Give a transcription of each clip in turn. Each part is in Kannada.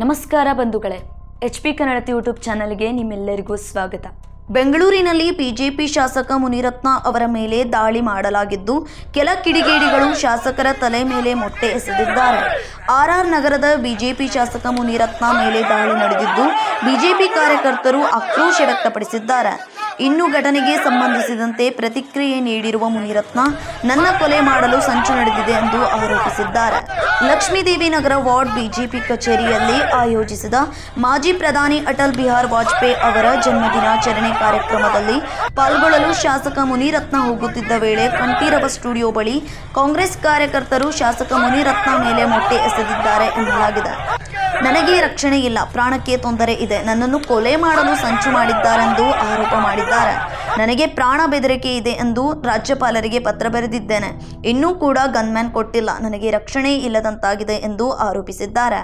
ನಮಸ್ಕಾರ ಬಂಧುಗಳೇ. ಎಚ್ ಪಿ ಕನ್ನಡತಿ ಯೂಟ್ಯೂಬ್ ಚಾನಲ್ಗೆ ನಿಮ್ಮೆಲ್ಲರಿಗೂ ಸ್ವಾಗತ. ಬೆಂಗಳೂರಿನಲ್ಲಿ ಬಿಜೆಪಿ ಶಾಸಕ ಮುನಿರತ್ನ ಅವರ ಮೇಲೆ ದಾಳಿ ಮಾಡಲಾಗಿದ್ದು, ಕೆಲ ಕಿಡಿಗೇಡಿಗಳು ಶಾಸಕರ ತಲೆ ಮೇಲೆ ಮೊಟ್ಟೆ ಎಸೆದಿದ್ದಾರೆ. ಆರ್ಆರ್ ನಗರದ ಬಿಜೆಪಿ ಶಾಸಕ ಮುನಿರತ್ನ ಮೇಲೆ ದಾಳಿ ನಡೆದಿದ್ದು, ಬಿಜೆಪಿ ಕಾರ್ಯಕರ್ತರು ಆಕ್ರೋಶ ವ್ಯಕ್ತಪಡಿಸಿದ್ದಾರೆ. ಇನ್ನು ಘಟನೆಗೆ ಸಂಬಂಧಿಸಿದಂತೆ ಪ್ರತಿಕ್ರಿಯೆ ನೀಡಿರುವ ಮುನಿರತ್ನ, ನನ್ನ ಕೊಲೆ ಮಾಡಲು ಸಂಚು ನಡೆದಿದೆ ಎಂದು ಆರೋಪಿಸಿದ್ದಾರೆ. ಲಕ್ಷ್ಮೀದೇವಿ ನಗರ ವಾರ್ಡ್ ಬಿಜೆಪಿ ಕಚೇರಿಯಲ್ಲಿ ಆಯೋಜಿಸಿದ ಮಾಜಿ ಪ್ರಧಾನಿ ಅಟಲ್ ಬಿಹಾರ್ ವಾಜಪೇಯಿ ಅವರ ಜನ್ಮದಿನಾಚರಣೆ ಕಾರ್ಯಕ್ರಮದಲ್ಲಿ ಪಾಲ್ಗೊಳ್ಳಲು ಶಾಸಕ ಮುನಿರತ್ನ ಹೋಗುತ್ತಿದ್ದ ವೇಳೆ ಕಂಠೀರವ ಸ್ಟುಡಿಯೋ ಬಳಿ ಕಾಂಗ್ರೆಸ್ ಕಾರ್ಯಕರ್ತರು ಶಾಸಕ ಮುನಿರತ್ನ ಮೇಲೆ ಮೊಟ್ಟೆ ಎಸೆದಿದ್ದಾರೆ ಎನ್ನಲಾಗಿದೆ. ನನಗೆ ರಕ್ಷಣೆ ಇಲ್ಲ, ಪ್ರಾಣಕ್ಕೆ ತೊಂದರೆ ಇದೆ, ನನ್ನನ್ನು ಕೊಲೆ ಮಾಡಲು ಸಂಚು ಮಾಡಿದ್ದಾರೆಂದು ಆರೋಪ ಮಾಡಿದ್ದಾರೆ. ನನಗೆ ಪ್ರಾಣ ಬೆದರಿಕೆ ಇದೆ ಎಂದು ರಾಜ್ಯಪಾಲರಿಗೆ ಪತ್ರ ಬರೆದಿದ್ದೇನೆ. ಇನ್ನೂ ಕೂಡ ಗನ್ಮ್ಯಾನ್ ಕೊಟ್ಟಿಲ್ಲ, ನನಗೆ ರಕ್ಷಣೆ ಇಲ್ಲದಂತಾಗಿದೆ ಎಂದು ಆರೋಪಿಸಿದ್ದಾರೆ.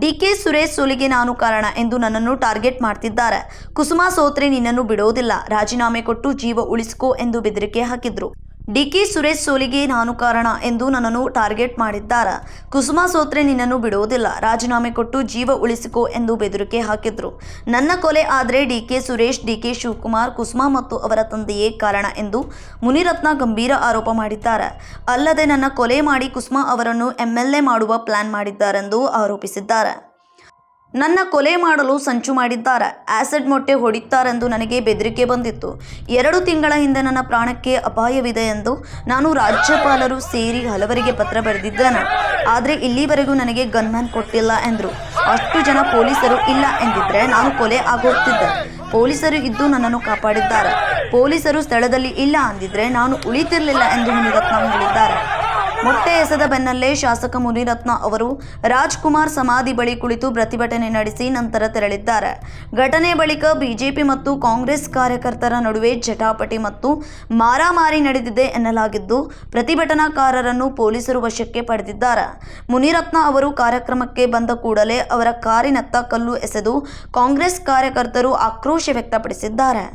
ಡಿ ಕೆ ಸುರೇಶ್ ಸೋಲಿಗೆ ನಾನು ಕಾರಣ ಎಂದು ನನ್ನನ್ನು ಟಾರ್ಗೆಟ್ ಮಾಡ್ತಿದ್ದಾರೆ. ಕುಸುಮಾ ಸೋತ್ರೆ ನಿನ್ನನ್ನು ಬಿಡೋದಿಲ್ಲ, ರಾಜೀನಾಮೆ ಕೊಟ್ಟು ಜೀವ ಉಳಿಸ್ಕೋ ಎಂದು ಬೆದರಿಕೆ ಹಾಕಿದ್ರು. ಡಿಕೆ ಸುರೇಶ್ ಸೋಲಿಗೆ ನಾನು ಕಾರಣ ಎಂದು ನನ್ನನ್ನು ಟಾರ್ಗೆಟ್ ಮಾಡಿದ್ದಾರೆ. ಕುಸುಮಾ ಸೋತ್ರೆ ನಿನ್ನನ್ನು ಬಿಡುವುದಿಲ್ಲ. ರಾಜೀನಾಮೆ ಕೊಟ್ಟು ಜೀವ ಉಳಿಸಿಕೋ ಎಂದು ಬೆದರಿಕೆ ಹಾಕಿದ್ರು. ನನ್ನ ಕೊಲೆ ಆದರೆ DK Suresh D K Shivakumar, Kusuma ಮತ್ತು ಅವರ ತಂದೆಯೇ ಕಾರಣ ಎಂದು ಮುನಿರತ್ನ ಗಂಭೀರ ಆರೋಪ ಮಾಡಿದ್ದಾರೆ. ಅಲ್ಲದೆ ನನ್ನ ಕೊಲೆ ಮಾಡಿ ಕುಸುಮಾ ಅವರನ್ನು ಎಂಎಲ್ಎ ಮಾಡುವ ಪ್ಲಾನ್ ಮಾಡಿದ್ದಾರೆಂದು ಆರೋಪಿಸಿದ್ದಾರೆ. ನನ್ನ ಕೊಲೆ ಮಾಡಲು ಸಂಚು ಮಾಡಿದ್ದಾರೆ. ಆಸಿಡ್ ಮೊಟ್ಟೆ ಹೊಡಿತಾರೆಂದು ನನಗೆ ಬೆದರಿಕೆ ಬಂದಿತ್ತು. ಎರಡು ತಿಂಗಳ ಹಿಂದೆ ನನ್ನ ಪ್ರಾಣಕ್ಕೆ ಅಪಾಯವಿದೆ ಎಂದು ನಾನು ರಾಜ್ಯಪಾಲರು ಸೇರಿ ಹಲವರಿಗೆ ಪತ್ರ ಬರೆದಿದ್ದೇನೆ. ಆದರೆ ಇಲ್ಲಿವರೆಗೂ ನನಗೆ ಗನ್ಮ್ಯಾನ್ ಕೊಟ್ಟಿಲ್ಲ ಎಂದರು. ಅಷ್ಟು ಜನ ಪೊಲೀಸರು ಇಲ್ಲ ಎಂದಿದ್ದರೆ ನಾನು ಕೊಲೆ ಆಗೋಗ್ತಿದ್ದೆ. ಪೊಲೀಸರು ಇದ್ದು ನನ್ನನ್ನು ಕಾಪಾಡಿದ್ದಾರೆ. ಪೊಲೀಸರು ಸ್ಥಳದಲ್ಲಿ ಇಲ್ಲ ಅಂದಿದ್ರೆ ನಾನು ಉಳಿತಿರಲಿಲ್ಲ ಎಂದು ಮುನಿರತ್ನ ಹೇಳಿದ್ದಾರೆ. ಮೊಟ್ಟೆ ಎಸೆದ ಬೆನ್ನಲ್ಲೇ ಶಾಸಕ ಮುನಿರತ್ನ ಅವರು ರಾಜ್ಕುಮಾರ್ ಸಮಾಧಿ ಬಳಿ ಕುಳಿತು ಪ್ರತಿಭಟನೆ ನಡೆಸಿ ನಂತರ ತೆರಳಿದ್ದಾರೆ. ಘಟನೆ ಬಳಿಕ ಬಿಜೆಪಿ ಮತ್ತು ಕಾಂಗ್ರೆಸ್ ಕಾರ್ಯಕರ್ತರ ನಡುವೆ ಜಟಾಪಟಿ ಮತ್ತು ಮಾರಾಮಾರಿ ನಡೆದಿದೆ ಎನ್ನಲಾಗಿದ್ದು, ಪ್ರತಿಭಟನಾಕಾರರನ್ನು ಪೊಲೀಸರು ವಶಕ್ಕೆ ಪಡೆದಿದ್ದಾರೆ. ಮುನಿರತ್ನ ಅವರು ಕಾರ್ಯಕ್ರಮಕ್ಕೆ ಬಂದ ಕೂಡಲೇ ಅವರ ಕಾರಿನತ್ತ ಕಲ್ಲು ಎಸೆದು ಕಾಂಗ್ರೆಸ್ ಕಾರ್ಯಕರ್ತರು ಆಕ್ರೋಶ ವ್ಯಕ್ತಪಡಿಸಿದ್ದಾರೆ.